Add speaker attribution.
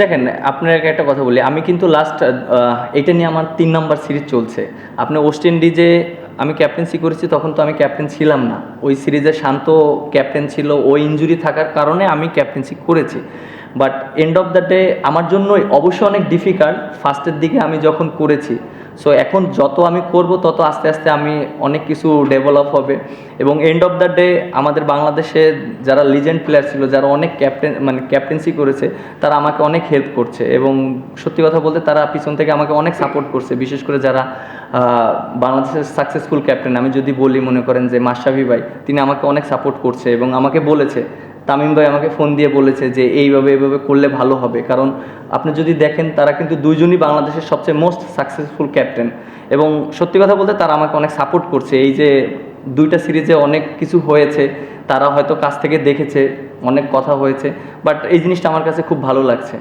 Speaker 1: দেখেন, আপনাকে একটা কথা বলি, আমি কিন্তু লাস্ট এটা নিয়ে আমার তিন নম্বর সিরিজ চলছে। আপনি ওয়েস্ট ইন্ডিজে আমি ক্যাপ্টেন্সি করেছি, তখন তো আমি ক্যাপ্টেন ছিলাম না। ওই সিরিজে শান্ত ক্যাপ্টেন ছিল ওই ইঞ্জুরি থাকার কারণে আমি ক্যাপ্টেন্সি করেছি। But end of the day আমার জন্যই অবশ্যই অনেক ডিফিকাল্ট ফার্স্টের দিকে আমি যখন করেছি। সো এখন যত আমি করব, তত আস্তে আস্তে আমি অনেক কিছু ডেভেলপ হবে। এবং এন্ড অফ দ্য ডে আমাদের বাংলাদেশে যারা লিজেন্ড প্লেয়ার ছিল, যারা অনেক ক্যাপ্টেন মানে ক্যাপ্টেন্সি করেছে, তারা আমাকে অনেক হেল্প করছে। এবং সত্যি কথা বলতে, তারা পিছন থেকে আমাকে অনেক সাপোর্ট করছে। বিশেষ করে যারা বাংলাদেশের সাকসেসফুল ক্যাপ্টেন আমি যদি বলি, মনে করেন যে মাশরাফি ভাই, তিনি আমাকে অনেক সাপোর্ট করছে এবং আমাকে বলেছে তামিম ভাই আমাকে ফোন দিয়ে বলেছে যে এইভাবে এইভাবে করলে ভালো হবে। কারণ আপনি যদি দেখেন তারা কিন্তু দুইজনই বাংলাদেশের সবচেয়ে মোস্ট সাকসেসফুল ক্যাপ্টেন এবং সত্যি কথা বলতে তারা আমাকে অনেক সাপোর্ট করছে। এই যে দুইটা সিরিজে অনেক কিছু হয়েছে, তারা হয়তো কাছ থেকে দেখেছে, অনেক কথা হয়েছে। বাট এই জিনিসটা আমার কাছে খুব ভালো লাগছে।